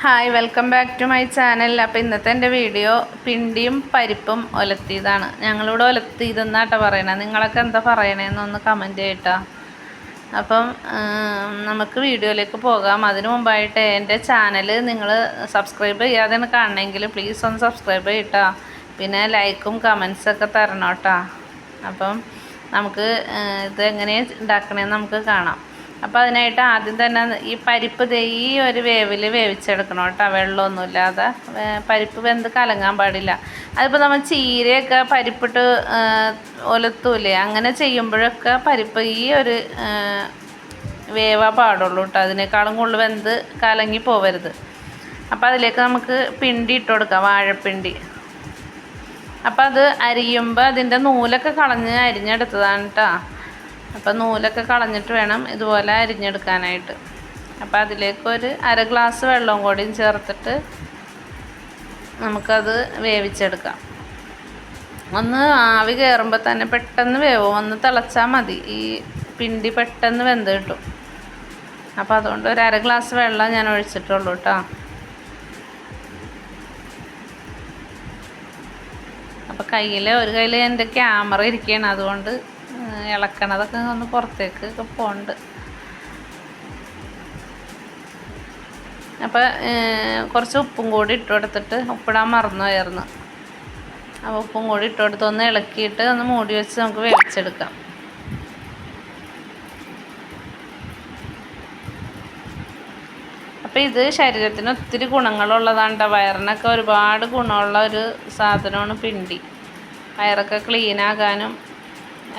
Hi welcome back to my channel. അപ്പോൾ ഇന്നത്തെ എന്റെ വീഡിയോ പിണ്ടിയും പരിപ്പും ഒലത്തിയതാണ്. ഞങ്ങളിവിടെ ഒലത്തിയതെന്നാട്ടോ പറയണത് നിങ്ങളൊക്കെ എന്താ പറയണേന്നൊന്ന് കമന്റ് ചെയ്യട്ടോ. അപ്പം നമുക്ക് വീഡിയോയിലേക്ക് പോകാം. അതിനു മുമ്പായിട്ട് എന്റെ ചാനൽ നിങ്ങൾ സബ്സ്ക്രൈബ് ചെയ്യാതെ കാണണമെങ്കിൽ പ്ലീസ് ഒന്ന് സബ്സ്ക്രൈബ് ചെയ്യട്ടോ. പിന്നെ ലൈക്കും കമൻസൊക്കെ തരണം കേട്ടോ അപ്പം നമുക്ക് ഇത് എങ്ങനെ ഉണ്ടാക്കണേന്ന് നമുക്ക് കാണാം. അപ്പോൾ അതിനായിട്ട് ആദ്യം തന്നെ ഈ പരിപ്പ് ഈ ഒരു വേവിൽ വേവിച്ചെടുക്കണം കേട്ടോ. വെള്ളമൊന്നുമില്ലാതെ. പരിപ്പ് വെന്ത് കലങ്ങാൻ പാടില്ല. അതിപ്പോൾ നമ്മൾ ചീരയൊക്കെ പരിപ്പിട്ട് ഒലത്തൂലേ. അങ്ങനെ ചെയ്യുമ്പോഴൊക്കെ പരിപ്പ് ഈ ഒരു വേവാ പാടുള്ളൂ കേട്ടോ. അതിനേക്കാളും കൂടുതൽ വെന്ത് കലങ്ങി പോവരുത്. അപ്പോൾ അതിലേക്ക് നമുക്ക് പിണ്ടി ഇട്ട് കൊടുക്കാം വാഴപ്പിണ്ടി. അപ്പോൾ അത് അരിയുമ്പോൾ അതിന്റെ നൂലൊക്കെ കളഞ്ഞ് അരിഞ്ഞെടുത്തതാണ് കേട്ടോ. അപ്പം നൂലൊക്കെ കളഞ്ഞിട്ട് വേണം ഇതുപോലെ അരിഞ്ഞെടുക്കാനായിട്ട്. അപ്പോൾ അതിലേക്ക് ഒരു അര ഗ്ലാസ് വെള്ളവും കൂടിയും ചേർത്തിട്ട് നമുക്കത് വേവിച്ചെടുക്കാം. ഒന്ന് ആവി കയറുമ്പോൾ തന്നെ പെട്ടെന്ന് വേവും. ഒന്ന് തിളച്ചാൽ മതി. ഈ പിണ്ടി പെട്ടെന്ന് വെന്ത് കിട്ടും. അപ്പോൾ അതുകൊണ്ട് ഒരു അര ഗ്ലാസ് വെള്ളം ഞാൻ ഒഴിച്ചിട്ടുള്ളൂ കേട്ടോ അപ്പോൾ കയ്യിൽ ഒരു കയ്യിൽ എന്റെ ക്യാമറ ഇരിക്കുകയാണ് അതുകൊണ്ട് ഇളക്കണതൊക്കെ ഒന്ന് പുറത്തേക്ക് ഒക്കെ പോകുന്നുണ്ട് അപ്പോൾ കുറച്ച് ഉപ്പും കൂടി ഇട്ട് കൊടുത്തിട്ട് ഉപ്പിടാൻ മറന്നു പോയായിരുന്നു അപ്പോൾ ഉപ്പും കൂടി ഇട്ട് കൊടുത്ത് ഒന്ന് ഇളക്കിയിട്ട് ഒന്ന് മൂടി വെച്ച് നമുക്ക് വേവിച്ചെടുക്കാം. അപ്പോൾ ഇത് ശരീരത്തിന് ഒത്തിരി ഗുണങ്ങളുള്ളതാണ് ട്ടോ. വയറിനൊക്കെ ഒരുപാട് ഗുണമുള്ള ഒരു സാധനമാണ് പിണ്ടി. വയറൊക്കെ ക്ലീൻ ആകാനും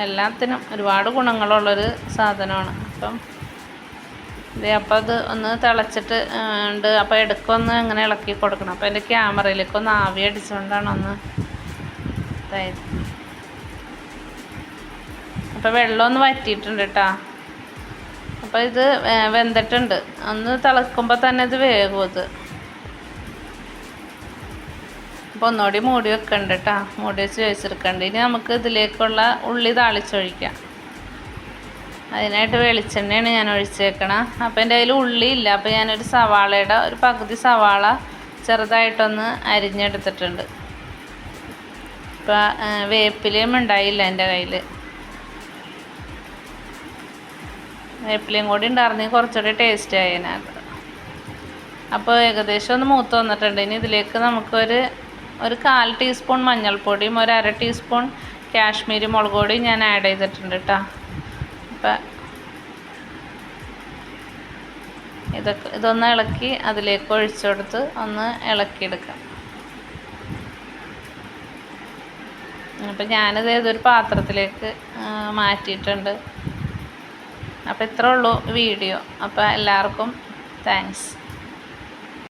എല്ലാത്തിനും ഒരുപാട് ഗുണങ്ങളുള്ളൊരു സാധനമാണ്. അപ്പം ഇത് അപ്പോൾ അത് ഒന്ന് തിളച്ചിട്ട് ഉണ്ട്. അപ്പോൾ ഇടയ്ക്കൊന്ന് ഇങ്ങനെ ഇളക്കി കൊടുക്കണം. അപ്പോൾ എന്റെ ക്യാമറയിലേക്ക് ഒന്ന് ആവി അടിച്ചുകൊണ്ടാണ് ഒന്ന് ഇതായത്. അപ്പോൾ വെള്ളമൊന്ന് വറ്റിയിട്ടുണ്ട് കേട്ടോ അപ്പോൾ ഇത് വെന്തിട്ടുണ്ട്. ഒന്ന് തിളക്കുമ്പോൾ തന്നെ ഇത് വേകും ഇത് അപ്പോൾ ഒന്നുകൂടി മൂടി വെക്കണ്ട കേട്ടോ മൂടി വെച്ച് വേവിച്ചെടുക്കണ്ട. ഇനി നമുക്ക് ഇതിലേക്കുള്ള ഉള്ളി താളിച്ചൊഴിക്കാം. അതിനായിട്ട് വെളിച്ചെണ്ണയാണ് ഞാൻ ഒഴിച്ചേക്കണം. അപ്പോൾ എന്റെ കയ്യിൽ ഉള്ളി ഇല്ല. അപ്പോൾ ഞാനൊരു സവാളയുടെ ഒരു പകുതി സവാള ചെറുതായിട്ടൊന്ന് അരിഞ്ഞെടുത്തിട്ടുണ്ട്. ഇപ്പോൾ വേപ്പിലയും ഉണ്ടായില്ല എന്റെ കയ്യിൽ. വേപ്പിലയും കൂടി ഉണ്ടായിരുന്നെങ്കിൽ കുറച്ചുകൂടി ടേസ്റ്റ് ആയതിനകത്ത് അപ്പോൾ ഏകദേശം ഒന്ന് മൂത്ത് വന്നിട്ടുണ്ട്. ഇനി ഇതിലേക്ക് നമുക്കൊരു ഒരു കാൽ ടീസ്പൂൺ മഞ്ഞൾപ്പൊടിയും ഒരു അര ടീസ്പൂൺ കാശ്മീരി മുളക് പൊടിയും ഞാൻ ആഡ് ചെയ്തിട്ടുണ്ട് കേട്ടോ അപ്പം ഇതൊക്കെ ഇതൊന്ന് ഇളക്കി അതിലേക്ക് ഒഴിച്ചു കൊടുത്ത് ഒന്ന് ഇളക്കിയെടുക്കാം. അപ്പം ഞാനിത് ഏതൊരു പാത്രത്തിലേക്ക് മാറ്റിയിട്ടുണ്ട്. അപ്പോൾ ഇത്രേ ഉള്ളൂ വീഡിയോ. അപ്പോൾ എല്ലാവർക്കും താങ്ക്സ്